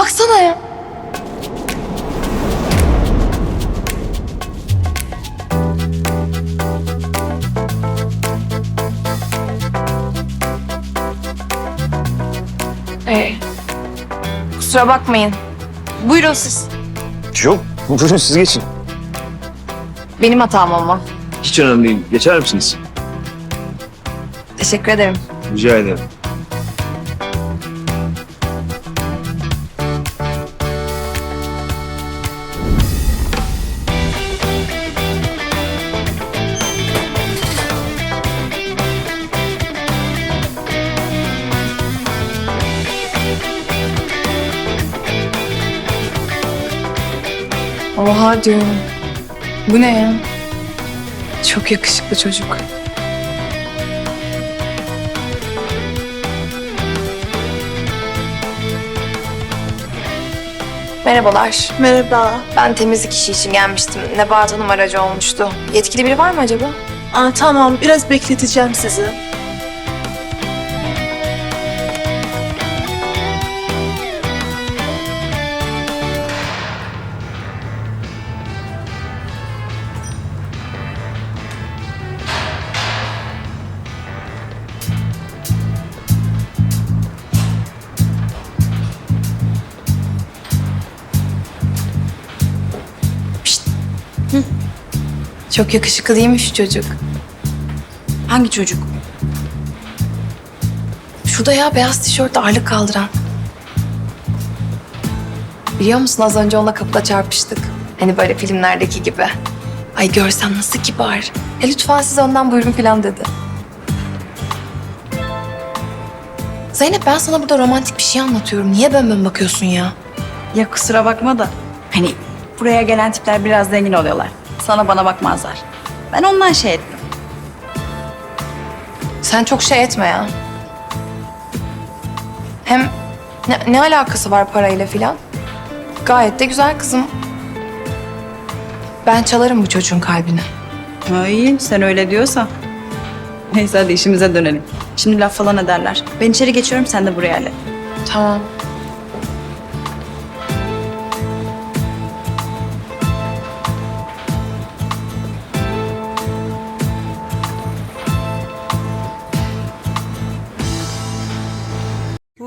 baksana ya. Ee, kusura bakmayın. Buyurun siz. Yok. Buyurun siz geçin. Benim hatam ama. Hiç önemli değil. Geçer misiniz? Teşekkür ederim. Rica ederim. Oha diyorum. Bu ne ya? Çok yakışıklı çocuk. Merhabalar. Merhaba. Ben temizlik işi için gelmiştim. Nebahat Hanım aracı olmuştu. Yetkili biri var mı acaba? Aa, tamam, biraz bekleteceğim sizi. Çok yakışıklı değil mi şu çocuk? Hangi çocuk? Şurada ya beyaz tişörtle ağırlık kaldıran. Biliyor musun az önce onunla kapıda çarpıştık. Hani böyle filmlerdeki gibi. Ay görsen nasıl kibar. E lütfen siz ondan buyurun falan dedi. Zeynep ben sana burada romantik bir şey anlatıyorum. Niye bön bön bakıyorsun ya? Ya kusura bakma da. Hani buraya gelen tipler biraz zengin oluyorlar. Sana bana bakmazlar. Ben ondan şey ettim. Sen çok şey etme ya. Hem ne, ne alakası var parayla filan? Gayet de güzel kızım. Ben çalarım bu çocuğun kalbini. Ay sen öyle diyorsan. Neyse hadi işimize dönelim. Şimdi laf falan ederler. Ben içeri geçiyorum sen de buraya hallet. Tamam.